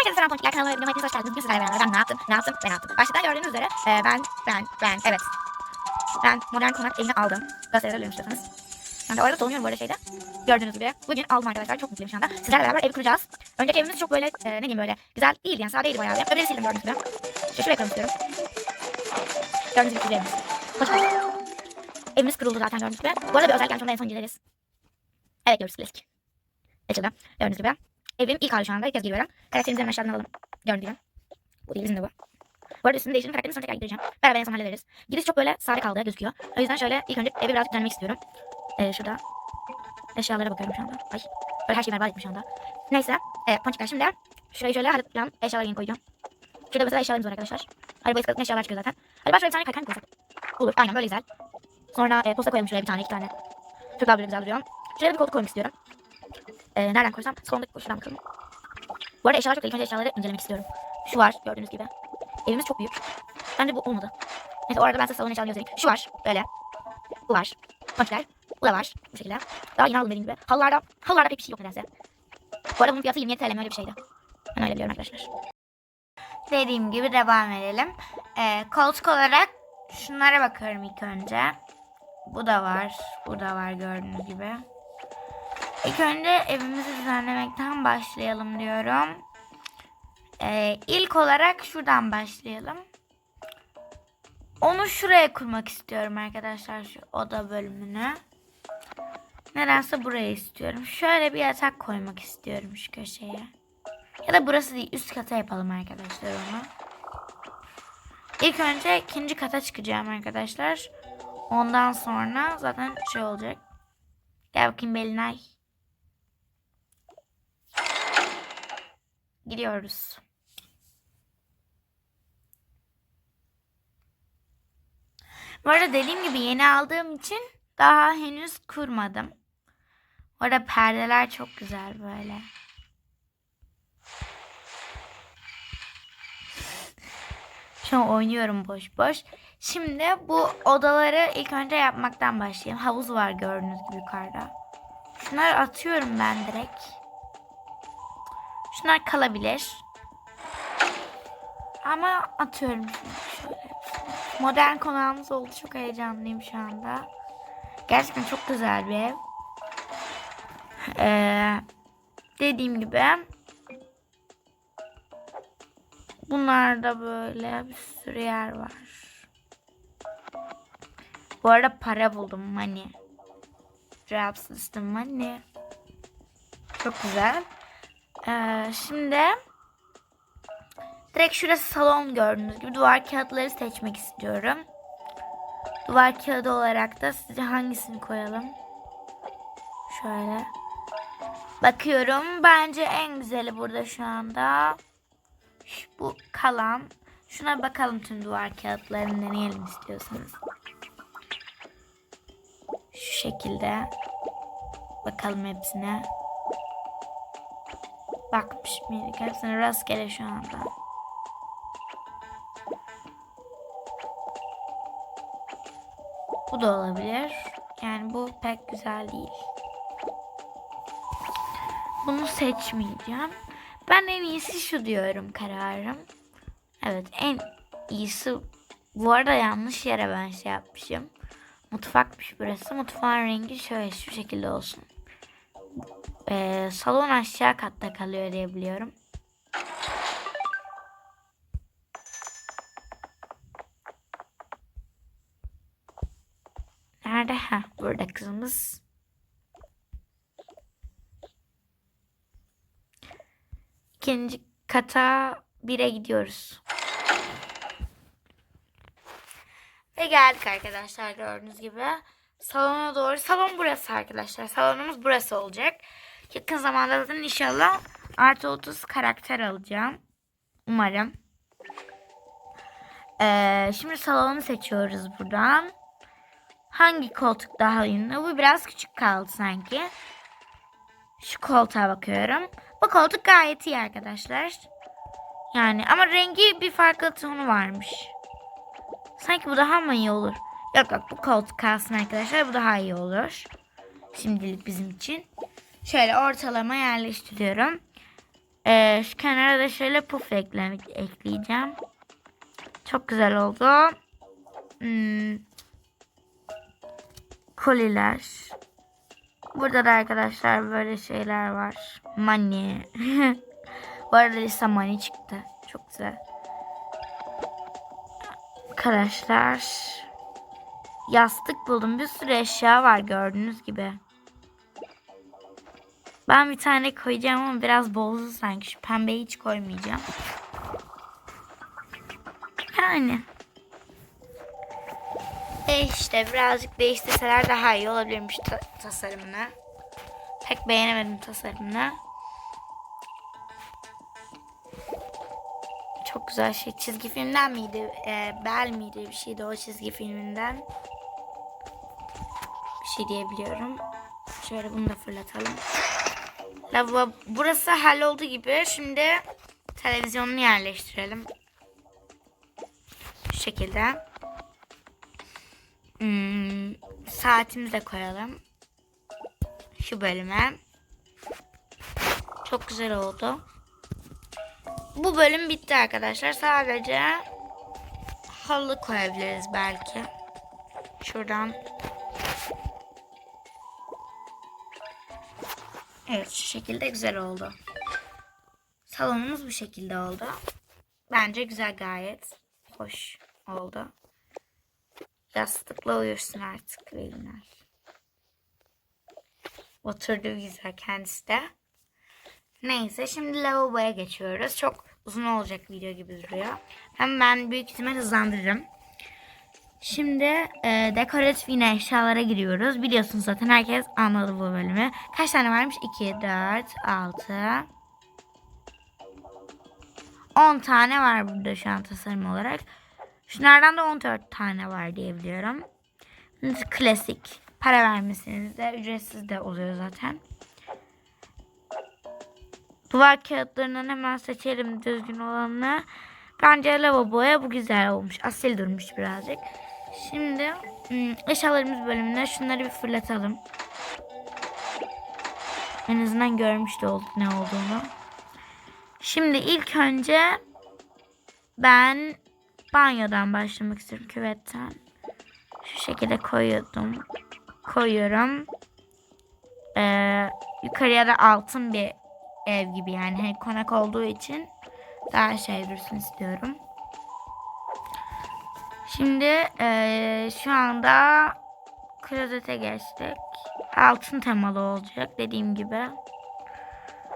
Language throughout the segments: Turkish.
Herkese selam Ponçikler kanalıma hepiniz hoş geldiniz. Bugün sizlerle beraber ben ne yaptım, ne yaptım ve ne yaptım. Başlıktan gördüğünüz üzere e, ben, ben, ben, evet. Ben modern konak evini aldım. Gösterebilirim istiyorsanız. Ben de orada dolanıyorum bu arada şeyde. Gördüğünüz gibi. Bugün aldım arkadaşlar. Çok mutluyum şu anda. Sizlerle beraber evi kuracağız. Önceki evimiz çok böyle e, ne diyeyim böyle güzel değildi yani sadeydi bayağı. bir. Öbürleri sildim gördüğünüz gibi. İşte şuraya koymak istiyorum. Gördüğünüz gibi evimiz. Hoş. Evimiz kuruldu zaten gördüğünüz gibi. Bu arada bir özel gelmiş onu da en son gireriz. Evet görürüz klasik. Açıldı. Gördüğünüz gibi. Evim ilk hali şu anda. İlk kez giriyorum. Karakterimizden aşağıdan alalım. Gördüğünüz gibi. Bu değil bizim de bu. Bu arada üstünü değiştirdim. Karakterimi sonra tekrar gireceğim. Beraber en son hallederiz. Giriş çok böyle sade kaldı gözüküyor. O yüzden şöyle ilk önce evi birazcık düzenlemek istiyorum. Ee, şurada eşyalara bakıyorum şu anda. Ay. Böyle her şeyi berbat ettim şu anda. Neyse. E, ponçikler şimdi şurayı şöyle halledeceğim. Eşyaları yeni koyacağım. Şurada mesela eşyalarımız var arkadaşlar. Arabayı sıkıntı eşyalar çıkıyor zaten. Hadi ben şöyle bir tane kaykan koysak. Olur. Aynen böyle güzel. Sonra e, posta koyalım şuraya bir tane iki tane. Çok daha böyle güzel duruyor. Şuraya bir koltuk koymak istiyorum. E, nereden koysam? Salondaki şuradan bakalım. Bu arada eşyalar çok ilk önce eşyaları incelemek istiyorum. Şu var gördüğünüz gibi. Evimiz çok büyük. Bence bu olmadı. Neyse o arada ben size salon eşyalarını göstereyim. Şu var böyle. Bu var. Ponçler. Bu da var. Bu şekilde. Daha yeni aldım dediğim gibi. Halılarda, halılarda pek bir şey yok nedense. Bu arada bunun fiyatı 27 TL mi öyle bir şeydi. Ben öyle biliyorum arkadaşlar. Dediğim gibi devam edelim. Ee, koltuk olarak şunlara bakıyorum ilk önce. Bu da var. Bu da var gördüğünüz gibi. İlk önce evimizi düzenlemekten başlayalım diyorum. Ee, ilk olarak şuradan başlayalım. Onu şuraya kurmak istiyorum arkadaşlar şu oda bölümünü. Nedense buraya istiyorum. Şöyle bir yatak koymak istiyorum şu köşeye. Ya da burası değil üst kata yapalım arkadaşlar onu. İlk önce ikinci kata çıkacağım arkadaşlar. Ondan sonra zaten şey olacak. Gel bakayım Belinay. Gidiyoruz. Bu arada dediğim gibi yeni aldığım için daha henüz kurmadım. Bu arada perdeler çok güzel böyle. Şu an oynuyorum boş boş. Şimdi bu odaları ilk önce yapmaktan başlayayım. Havuz var gördüğünüz gibi yukarıda. Şunları atıyorum ben direkt. Şunlar kalabilir. Ama atıyorum. Modern konağımız oldu. Çok heyecanlıyım şu anda. Gerçekten çok güzel bir ev. Ee, dediğim gibi Bunlarda böyle bir sürü yer var. Bu arada para buldum money. Job system money. Çok güzel. Ee, şimdi direkt şurası salon gördüğünüz gibi duvar kağıtları seçmek istiyorum. Duvar kağıdı olarak da size hangisini koyalım? Şöyle. Bakıyorum. Bence en güzeli burada şu anda. Bu kalan. Şuna bakalım tüm duvar kağıtlarını deneyelim istiyorsanız. Şu şekilde. Bakalım hepsine. Bakmış mıydık? Hepsine rastgele şu anda. Bu da olabilir. Yani bu pek güzel değil. Bunu seçmeyeceğim. Ben en iyisi şu diyorum kararım. Evet en iyisi bu arada yanlış yere ben şey yapmışım. Mutfakmış burası. Mutfağın rengi şöyle şu şekilde olsun. Ee, salon aşağı katta kalıyor diye biliyorum. Nerede? Ha burada kızımız. İkinci kata bire gidiyoruz. Ve geldik arkadaşlar gördüğünüz gibi. Salona doğru. Salon burası arkadaşlar. Salonumuz burası olacak. Yakın zamanda zaten inşallah artı 30 karakter alacağım. Umarım. Ee, şimdi salonu seçiyoruz buradan. Hangi koltuk daha ünlü? Bu biraz küçük kaldı sanki. Şu koltuğa bakıyorum. Bu koltuk gayet iyi arkadaşlar. Yani ama rengi bir farklı tonu varmış. Sanki bu daha mı iyi olur? Yok yok bu koltuk kalsın arkadaşlar. Bu daha iyi olur. Şimdilik bizim için. Şöyle ortalama yerleştiriyorum. Ee, şu kenara da şöyle puf ekle ekleyeceğim. Çok güzel oldu. Hmm. Koliler. Burada da arkadaşlar böyle şeyler var. Money. Bu arada lise money çıktı. Çok güzel. Arkadaşlar. Yastık buldum. Bir sürü eşya var gördüğünüz gibi. Ben bir tane koyacağım ama biraz bozdu sanki. Şu pembeyi hiç koymayacağım. Yani. E işte birazcık değiştirseler daha iyi olabilirmiş ta- tasarımını. Pek beğenemedim tasarımını. Çok güzel şey. Çizgi filmden miydi? E, Bel miydi? Bir şeydi o çizgi filminden. Bir şey diyebiliyorum. Şöyle bunu da fırlatalım. Lavabo burası halloldu gibi. Şimdi televizyonunu yerleştirelim. Şu şekilde. Hmm, saatimizi de koyalım. Şu bölüme. Çok güzel oldu. Bu bölüm bitti arkadaşlar. Sadece halı koyabiliriz belki. Şuradan. Evet şu şekilde güzel oldu. Salonumuz bu şekilde oldu. Bence güzel gayet. Hoş oldu. Yastıkla uyursun artık Veliler. Oturdu güzel kendisi de. Neyse şimdi lavaboya geçiyoruz. Çok uzun olacak video gibi duruyor. Hem ben büyük ihtimal hızlandırırım. Şimdi e, dekoratif yine eşyalara giriyoruz. Biliyorsunuz zaten herkes anladı bu bölümü. Kaç tane varmış? 2, 4, 6, 10 tane var burada şu an tasarım olarak. Şunlardan da 14 tane var diye biliyorum. Şimdi Klasik. Para vermesiniz de ücretsiz de oluyor zaten. Duvar kağıtlarından hemen seçelim düzgün olanını. Bence lavaboya bu güzel olmuş. Asil durmuş birazcık. Şimdi hmm, eşyalarımız bölümüne şunları bir fırlatalım. En azından görmüş de olduk ne olduğunu. Şimdi ilk önce ben banyodan başlamak istiyorum küvetten. Şu şekilde koyuyordum. Koyuyorum. Ee, yukarıya da altın bir ev gibi yani hani konak olduğu için daha şey dursun istiyorum. Şimdi ee, şu anda klozete geçtik. Altın temalı olacak dediğim gibi.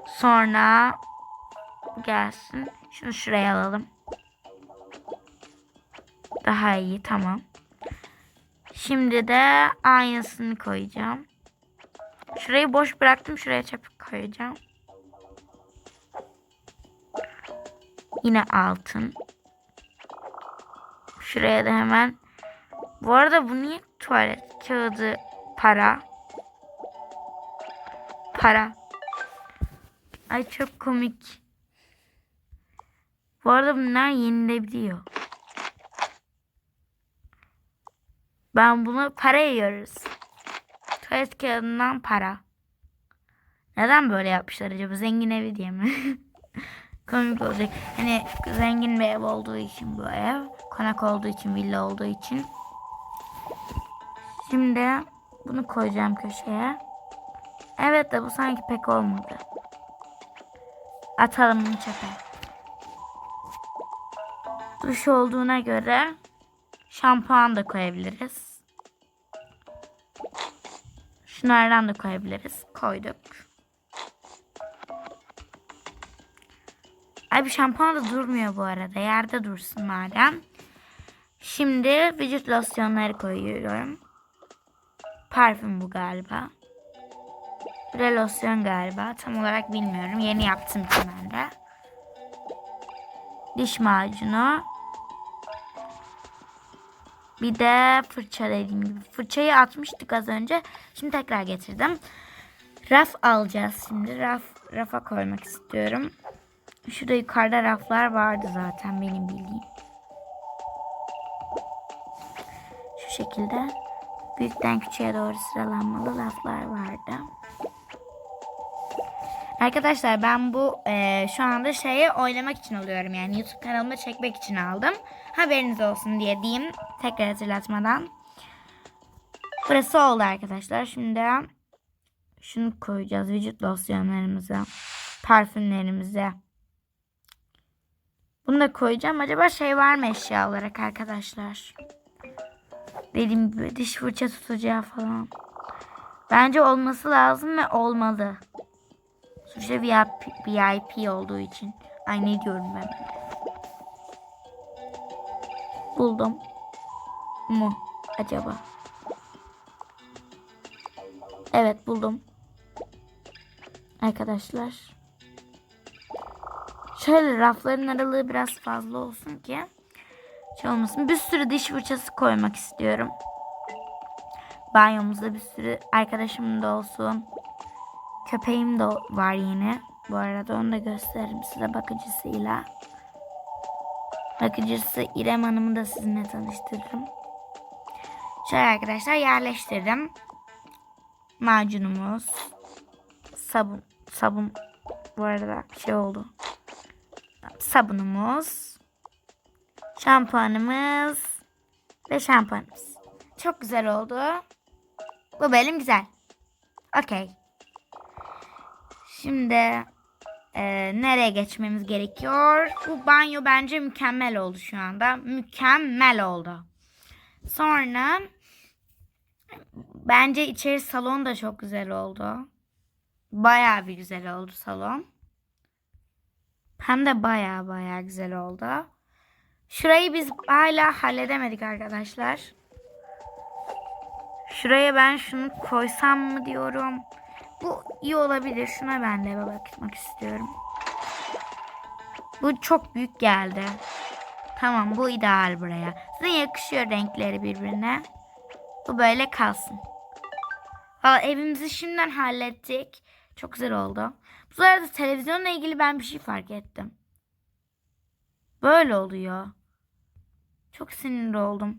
Sonra gelsin. Şunu şuraya alalım. Daha iyi tamam. Şimdi de aynısını koyacağım. Şurayı boş bıraktım. Şuraya çöp koyacağım. Yine altın. Şuraya da hemen. Bu arada bu niye tuvalet kağıdı para? Para. Ay çok komik. Bu arada bunlar yenilebiliyor. Ben bunu para yiyoruz. Tuvalet kağıdından para. Neden böyle yapmışlar acaba? Zengin evi diye mi? Komik olacak. Hani zengin bir ev olduğu için bu ev. Konak olduğu için, villa olduğu için. Şimdi bunu koyacağım köşeye. Evet de bu sanki pek olmadı. Atalım bunu çöpe. Duş olduğuna göre şampuan da koyabiliriz. Şunlardan da koyabiliriz. Koyduk. Ay bir şampuan da durmuyor bu arada. Yerde dursun madem. Şimdi vücut losyonları koyuyorum. Parfüm bu galiba. De losyon galiba. Tam olarak bilmiyorum. Yeni yaptım için ben de. Diş macunu. Bir de fırça dediğim gibi. Fırçayı atmıştık az önce. Şimdi tekrar getirdim. Raf alacağız şimdi. Raf, rafa koymak istiyorum. Şurada yukarıda raflar vardı zaten benim bildiğim. Şekilde büyükten küçüğe doğru sıralanmalı raflar vardı. Arkadaşlar ben bu e, şu anda şeyi oynamak için alıyorum. Yani YouTube kanalıma çekmek için aldım. Haberiniz olsun diye diyeyim. Tekrar hatırlatmadan. Burası oldu arkadaşlar. Şimdi şunu koyacağız. Vücut losyonlarımıza. Parfümlerimize. Bunu da koyacağım. Acaba şey var mı eşya olarak arkadaşlar? Dediğim gibi diş fırça tutacağı falan. Bence olması lazım ve olmalı. Sonuçta VIP, VIP olduğu için. Ay ne diyorum ben. Buldum. Mu acaba? Evet buldum. Arkadaşlar. Şöyle rafların aralığı biraz fazla olsun ki şey olmasın. Bir sürü diş fırçası koymak istiyorum. Banyomuzda bir sürü arkadaşım da olsun. Köpeğim de var yine. Bu arada onu da gösteririm size bakıcısıyla. Bakıcısı İrem Hanım'ı da sizinle tanıştırırım. Şöyle arkadaşlar yerleştirdim. Macunumuz. Sabun. Sabun. Bu arada şey oldu. Sabunumuz. Şampuanımız. Ve şampuanımız. Çok güzel oldu. Bu bölüm güzel. Okey. Şimdi e, nereye geçmemiz gerekiyor? Bu banyo bence mükemmel oldu şu anda. Mükemmel oldu. Sonra bence içeri salon da çok güzel oldu. Bayağı bir güzel oldu salon. Hem de bayağı bayağı güzel oldu. Şurayı biz hala halledemedik arkadaşlar. Şuraya ben şunu koysam mı diyorum. Bu iyi olabilir. Şuna ben de bakmak istiyorum. Bu çok büyük geldi. Tamam bu ideal buraya. Size yakışıyor renkleri birbirine. Bu böyle kalsın. Valla evimizi şimdiden hallettik. Çok güzel oldu. Bu arada televizyonla ilgili ben bir şey fark ettim. Böyle oluyor. Çok sinirli oldum.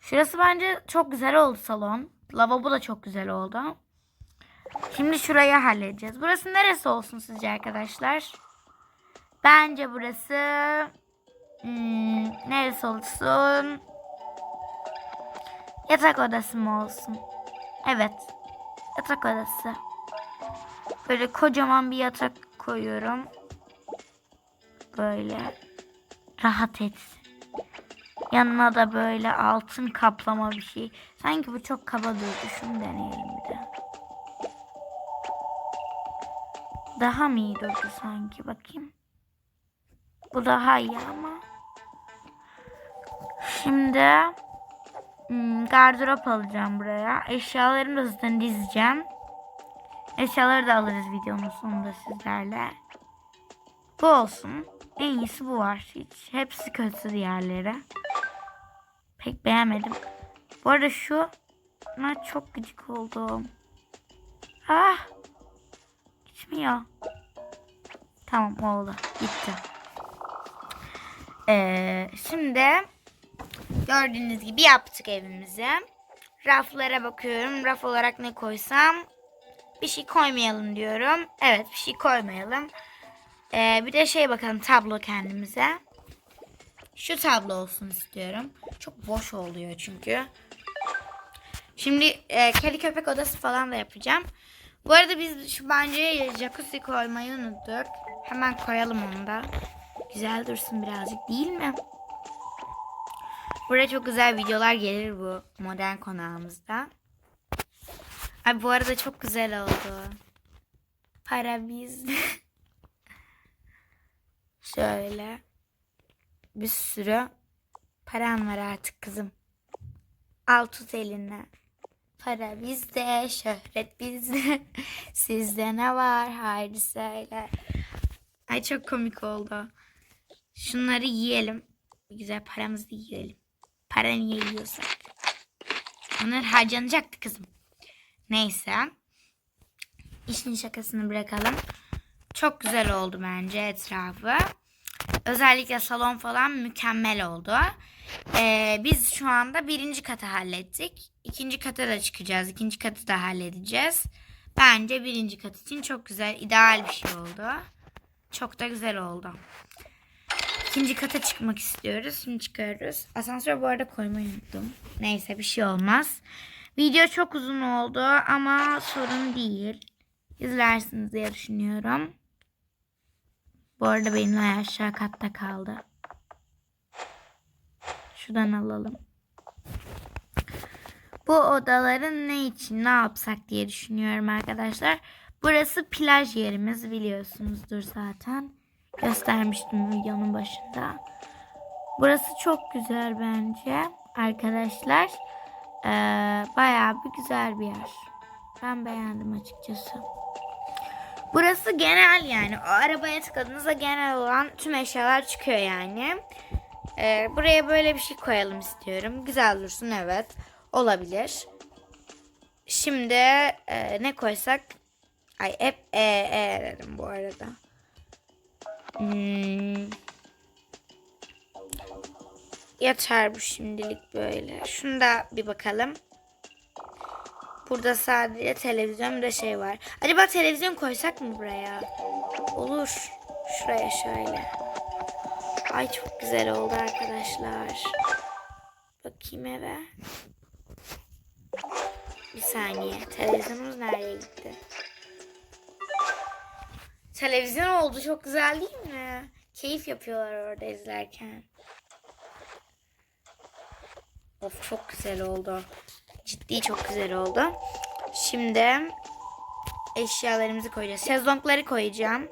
Şurası bence çok güzel oldu salon. Lavabo da çok güzel oldu. Şimdi şurayı halledeceğiz. Burası neresi olsun sizce arkadaşlar? Bence burası hmm, neresi olsun? Yatak odası mı olsun? Evet. Yatak odası. Böyle kocaman bir yatak koyuyorum. Böyle rahat etsin. Yanına da böyle altın kaplama bir şey. Sanki bu çok kaba durdu. Şunu deneyelim bir de. Daha mı iyi durdu sanki? Bakayım. Bu daha iyi ama. Şimdi hmm, gardırop alacağım buraya. Eşyalarımı da zaten dizeceğim. Eşyaları da alırız videonun sonunda sizlerle. Bu olsun. En iyisi bu var. Hiç hepsi kötü diğerleri. Pek beğenmedim. Bu arada şu Buna çok gıcık oldum. Ah. Gitmiyor. Tamam oldu. Gitti. Ee, şimdi gördüğünüz gibi yaptık evimizi. Raflara bakıyorum. Raf olarak ne koysam bir şey koymayalım diyorum. Evet bir şey koymayalım. Ee, bir de şey bakalım tablo kendimize. Şu tablo olsun istiyorum. Çok boş oluyor çünkü. Şimdi e, kedi köpek odası falan da yapacağım. Bu arada biz şu bence jacuzzi koymayı unuttuk. Hemen koyalım onu da. Güzel dursun birazcık değil mi? Buraya çok güzel videolar gelir bu modern konağımızda. Ay bu arada çok güzel oldu. Para bizde. Şöyle. Bir sürü param var artık kızım. Al tut eline. Para bizde, şöhret bizde. Sizde ne var? Haydi söyle. Ay çok komik oldu. Şunları yiyelim. Güzel paramızı yiyelim. Para niye yiyorsak. Onlar harcanacaktı kızım. Neyse. İşin şakasını bırakalım. Çok güzel oldu bence etrafı. Özellikle salon falan mükemmel oldu. Ee, biz şu anda birinci katı hallettik. İkinci kata da çıkacağız. İkinci katı da halledeceğiz. Bence birinci kat için çok güzel, ideal bir şey oldu. Çok da güzel oldu. İkinci kata çıkmak istiyoruz. Şimdi çıkıyoruz. Asansör bu arada koymayı unuttum. Neyse bir şey olmaz. Video çok uzun oldu ama sorun değil. İzlersiniz diye düşünüyorum. Bu arada benimle aşağı katta kaldı. Şuradan alalım. Bu odaların ne için ne yapsak diye düşünüyorum arkadaşlar. Burası plaj yerimiz biliyorsunuzdur zaten. Göstermiştim videonun başında. Burası çok güzel bence arkadaşlar. Ee, bayağı bir güzel bir yer. Ben beğendim açıkçası. Burası genel yani. O arabaya tıkladığınızda genel olan tüm eşyalar çıkıyor yani. Ee, buraya böyle bir şey koyalım istiyorum. Güzel dursun evet. Olabilir. Şimdi e, ne koysak? Ay hep e, e dedim bu arada. Hmm. Yeter bu şimdilik böyle. Şunu da bir bakalım. Burada sadece televizyon de şey var. Acaba televizyon koysak mı buraya? Olur. Şuraya şöyle. Ay çok güzel oldu arkadaşlar. Bakayım eve. Bir saniye. Televizyonumuz nereye gitti? Televizyon oldu. Çok güzel değil mi? Keyif yapıyorlar orada izlerken. Of çok güzel oldu. Ciddi çok güzel oldu. Şimdi eşyalarımızı koyacağız. Şezlongları koyacağım.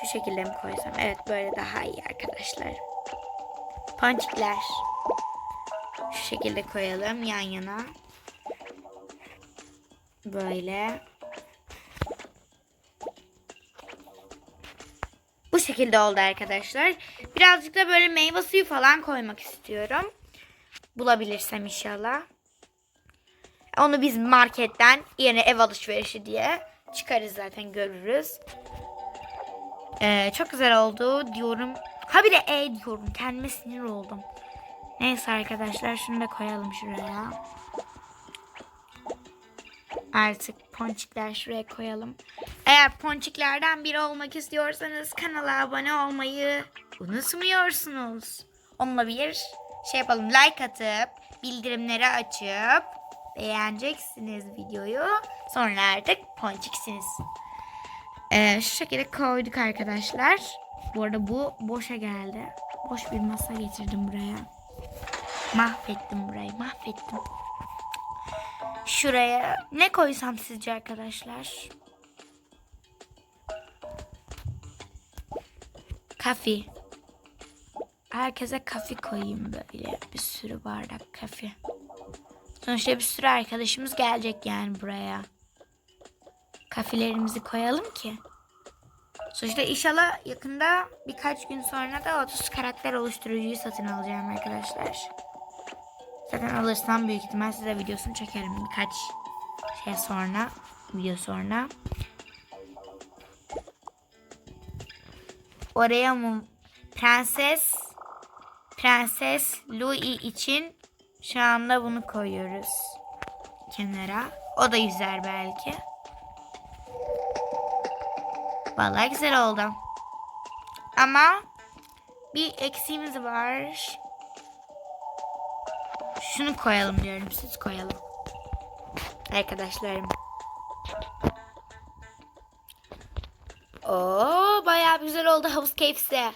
Şu şekilde mi koysam? Evet böyle daha iyi arkadaşlar. Ponçikler. Şu şekilde koyalım yan yana. Böyle. Bu şekilde oldu arkadaşlar. Birazcık da böyle meyve suyu falan koymak istiyorum. Bulabilirsem inşallah. Onu biz marketten yeni ev alışverişi diye çıkarız zaten görürüz. Ee, çok güzel oldu diyorum. Ha bir de e diyorum. Kendime sinir oldum. Neyse arkadaşlar şunu da koyalım şuraya. Artık ponçikler şuraya koyalım. Eğer ponçiklerden biri olmak istiyorsanız kanala abone olmayı unutmuyorsunuz. Bir şey yapalım. Like atıp bildirimleri açıp beğeneceksiniz videoyu. Sonra artık ponçiksiniz. Ee, şu şekilde koyduk arkadaşlar. Bu arada bu boşa geldi. Boş bir masa getirdim buraya. Mahvettim burayı mahvettim. Şuraya ne koysam sizce arkadaşlar? Kafi. Herkese kafi koyayım böyle. Bir sürü bardak kafi. Sonuçta bir sürü arkadaşımız gelecek yani buraya. Kafilerimizi koyalım ki. Sonuçta inşallah yakında birkaç gün sonra da 30 karakter oluşturucuyu satın alacağım arkadaşlar. Zaten alırsam büyük ihtimal size videosunu çekerim birkaç şey sonra. Video sonra. Oraya mı Prenses Prenses Louis için şu anda bunu koyuyoruz kenara. O da yüzer belki. Vallahi güzel oldu. Ama bir eksiğimiz var. Şunu koyalım diyorum. Siz koyalım. Arkadaşlarım. Oo bayağı güzel oldu havuz keyfisi.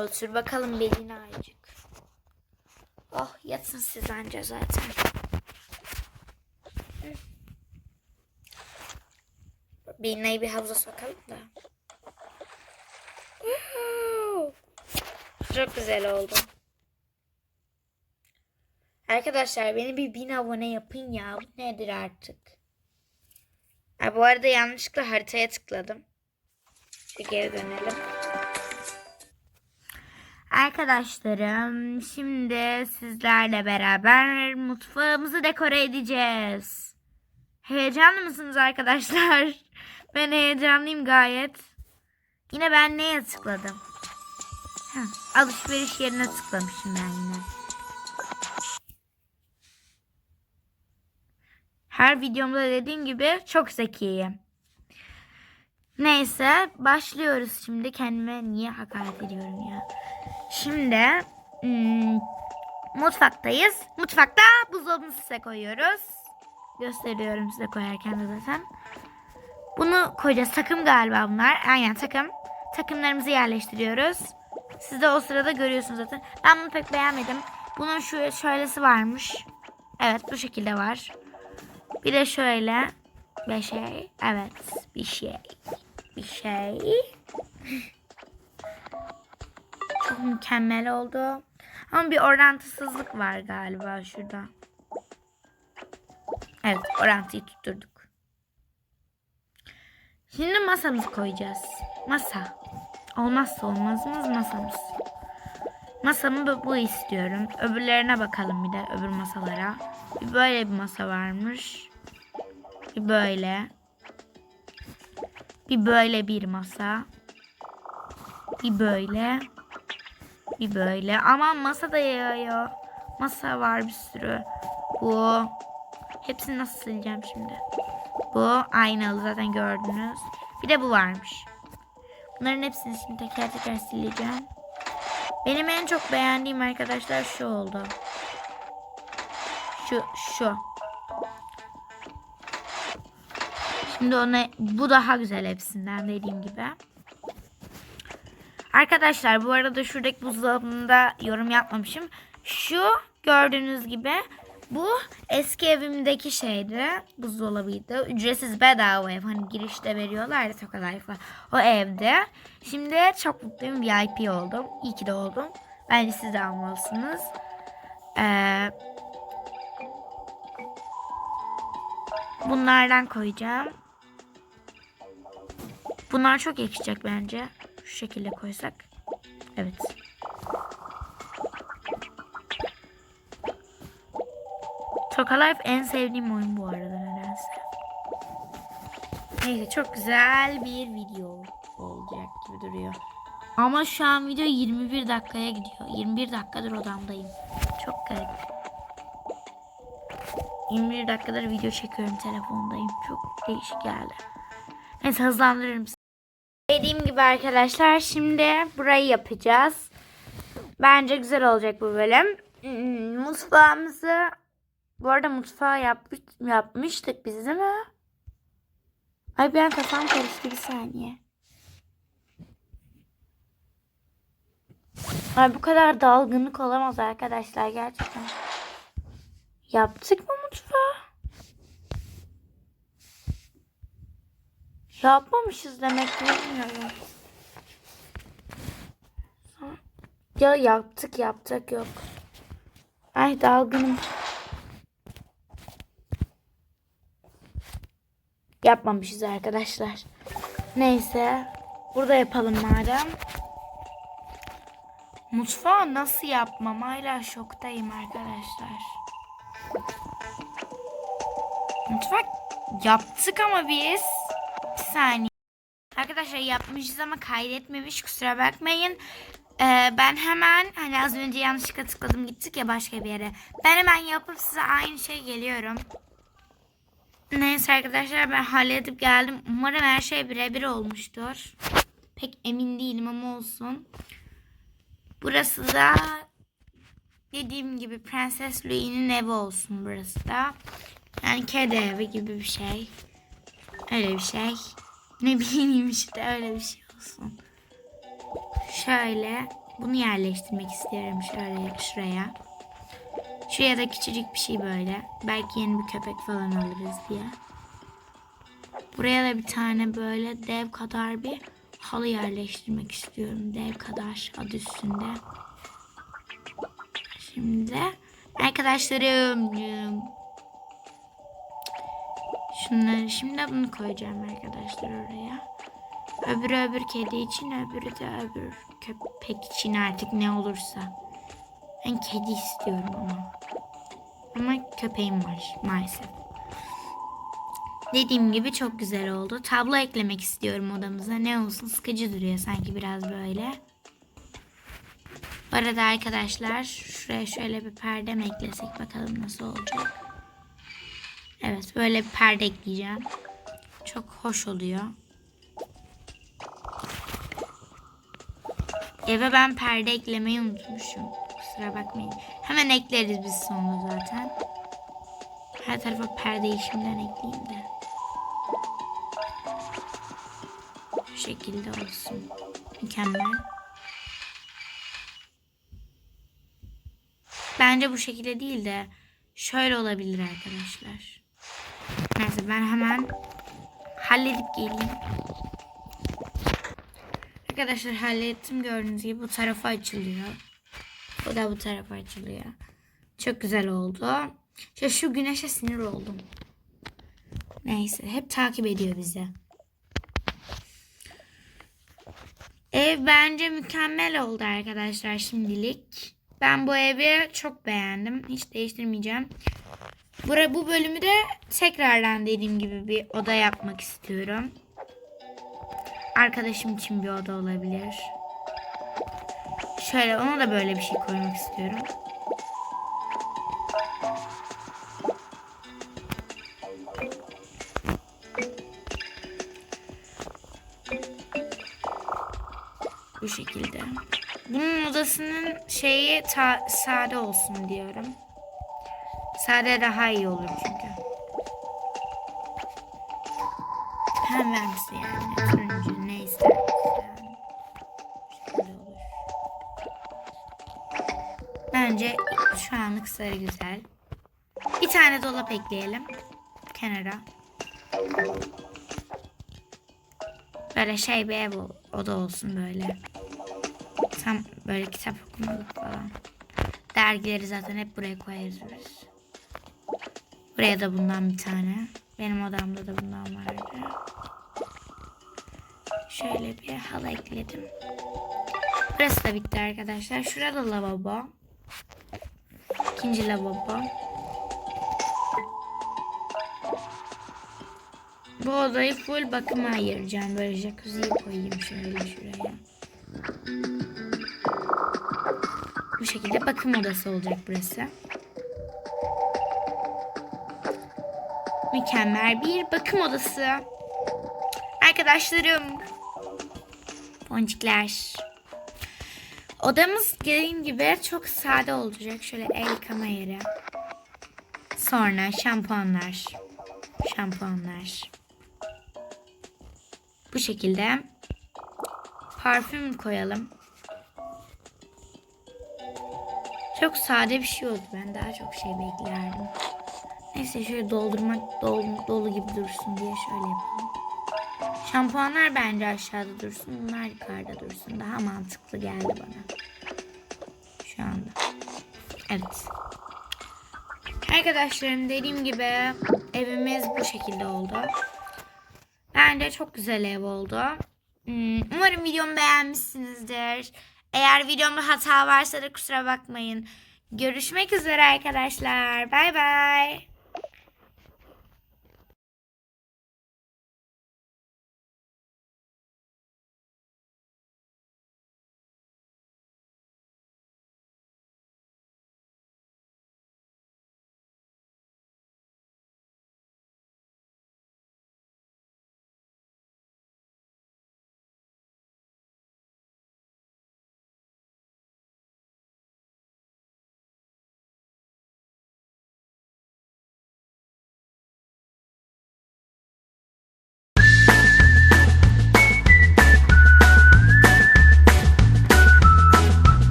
Otur bakalım belini ayıcık. Oh yatsın siz anca zaten. Belina'yı bir havuza sokalım da. Çok güzel oldu. Arkadaşlar beni bir bin abone yapın ya. Bu nedir artık? Ha, bu arada yanlışlıkla haritaya tıkladım. Şu geri dönelim. Arkadaşlarım şimdi sizlerle beraber mutfağımızı dekore edeceğiz. Heyecanlı mısınız arkadaşlar? Ben heyecanlıyım gayet. Yine ben neye tıkladım? Heh, alışveriş yerine tıklamışım ben yine. Her videomda dediğim gibi çok zekiyim. Neyse başlıyoruz şimdi. Kendime niye hakaret ediyorum ya. Şimdi hmm, mutfaktayız. Mutfakta buzdolabını size koyuyoruz. Gösteriyorum size koyarken de zaten. Bunu koyacağız. Takım galiba bunlar. Aynen takım. Takımlarımızı yerleştiriyoruz. Siz de o sırada görüyorsunuz zaten. Ben bunu pek beğenmedim. Bunun şu şöylesi varmış. Evet bu şekilde var. Bir de şöyle bir şey. Evet bir şey. Bir şey. Mükemmel oldu. Ama bir orantısızlık var galiba şurada. Evet orantıyı tutturduk. Şimdi masamızı koyacağız. Masa. Olmazsa olmazımız masamız. Masamı bu istiyorum. Öbürlerine bakalım bir de öbür masalara. Bir böyle bir masa varmış. Bir böyle. Bir böyle bir masa. Bir böyle. Bir böyle. Aman masa da yağıyor. Masa var bir sürü. Bu. Hepsini nasıl sileceğim şimdi? Bu aynalı zaten gördünüz. Bir de bu varmış. Bunların hepsini şimdi teker teker sileceğim. Benim en çok beğendiğim arkadaşlar şu oldu. Şu şu. Şimdi ona bu daha güzel hepsinden dediğim gibi. Arkadaşlar bu arada şuradaki buzdolabında yorum yapmamışım. Şu gördüğünüz gibi bu eski evimdeki şeydi. Buzdolabıydı. Ücretsiz bedava ev. Hani girişte veriyorlar ya Toka Life'a. O evde. Şimdi çok mutluyum. VIP oldum. İyi ki de oldum. Bence siz de almalısınız. Ee, bunlardan koyacağım. Bunlar çok yakışacak bence. Şu şekilde koysak. Evet. Toka Life en sevdiğim oyun bu arada nedense. Neyse çok güzel bir video olacak gibi duruyor. Ama şu an video 21 dakikaya gidiyor. 21 dakikadır odamdayım. Çok garip. 21 dakikadır video çekiyorum telefondayım. Çok değişik geldi. Neyse hızlandırırım. Gibi arkadaşlar şimdi burayı yapacağız. Bence güzel olacak bu bölüm. Hmm, Mutfağımızı bu arada mutfağı yapmış, yapmıştık biz değil mi? Ay ben kafam karıştı bir saniye. Ay bu kadar dalgınlık olamaz arkadaşlar gerçekten. Yaptık mı mutfağı? Yapmamışız demek bilmiyorum. Ya yaptık yaptık yok. Ay dalgınım. Yapmamışız arkadaşlar. Neyse. Burada yapalım madem. Mutfağı nasıl yapmam? Hala şoktayım arkadaşlar. Mutfak yaptık ama biz. Bir saniye. Arkadaşlar yapmışız ama kaydetmemiş kusura bakmayın. Ee, ben hemen hani az önce yanlışlıkla tıkladım gittik ya başka bir yere. Ben hemen yapıp size aynı şey geliyorum. Neyse arkadaşlar ben halledip geldim. Umarım her şey birebir olmuştur. Pek emin değilim ama olsun. Burası da dediğim gibi Prenses Louis'nin evi olsun burası da. Yani kedi evi gibi bir şey. Öyle bir şey. Ne bileyim işte öyle bir şey olsun. Şöyle bunu yerleştirmek istiyorum şöyle şuraya. Şuraya da küçücük bir şey böyle. Belki yeni bir köpek falan alırız diye. Buraya da bir tane böyle dev kadar bir halı yerleştirmek istiyorum. Dev kadar adı üstünde. Şimdi arkadaşlarım şunları şimdi bunu koyacağım arkadaşlar oraya. Öbürü öbür kedi için öbürü de öbür köpek için artık ne olursa. Ben kedi istiyorum ama. Ama köpeğim var maalesef. Dediğim gibi çok güzel oldu. Tablo eklemek istiyorum odamıza. Ne olsun sıkıcı duruyor sanki biraz böyle. Bu arada arkadaşlar şuraya şöyle bir perde mi eklesek bakalım nasıl olacak. Evet böyle bir perde ekleyeceğim. Çok hoş oluyor. Eve ben perde eklemeyi unutmuşum. Kusura bakmayın. Hemen ekleriz biz sonra zaten. Her tarafa perdeyi şimdiden ekleyeyim de. Şu şekilde olsun. Mükemmel. Bence bu şekilde değil de şöyle olabilir arkadaşlar. Neyse ben hemen halledip geleyim. Arkadaşlar hallettim gördüğünüz gibi bu tarafa açılıyor. Bu da bu tarafa açılıyor. Çok güzel oldu. İşte şu güneşe sinir oldum. Neyse hep takip ediyor bizi. Ev bence mükemmel oldu arkadaşlar şimdilik. Ben bu evi çok beğendim. Hiç değiştirmeyeceğim. Bura, bu bölümü de tekrardan dediğim gibi bir oda yapmak istiyorum. Arkadaşım için bir oda olabilir. Şöyle ona da böyle bir şey koymak istiyorum. Bu şekilde. Bunun odasının şeyi sade olsun diyorum. Sade daha iyi olur çünkü. Pembemsi yani. Bence şu anlık sarı güzel. Bir tane dolap ekleyelim. Kenara. Böyle şey bir ev oda olsun böyle. Tam böyle kitap okumalık falan. Dergileri zaten hep buraya koyarız. Buraya da bundan bir tane. Benim odamda da bundan vardı. Şöyle bir halı ekledim. Burası da bitti arkadaşlar. Şurada lavabo. İkinci lavabo. Bu odayı full bakıma ayıracağım. Böyle jacuzziyi koyayım şöyle şuraya. Bu şekilde bakım odası olacak burası. Mükemmel bir bakım odası. Arkadaşlarım. Boncuklar. Odamız dediğim gibi çok sade olacak. Şöyle el yıkama yeri. Sonra şampuanlar. Şampuanlar. Bu şekilde parfüm koyalım. Çok sade bir şey oldu. Ben daha çok şey beklerdim. Neyse şöyle doldurmak dolu, dolu gibi dursun diye şöyle yapalım. Şampuanlar bence aşağıda dursun. Bunlar yukarıda dursun. Daha mantıklı geldi bana. Şu anda. Evet. Arkadaşlarım dediğim gibi evimiz bu şekilde oldu. Bence çok güzel ev oldu. Hmm, Umarım videomu beğenmişsinizdir. Eğer videomda hata varsa da kusura bakmayın. Görüşmek üzere arkadaşlar. Bay bay.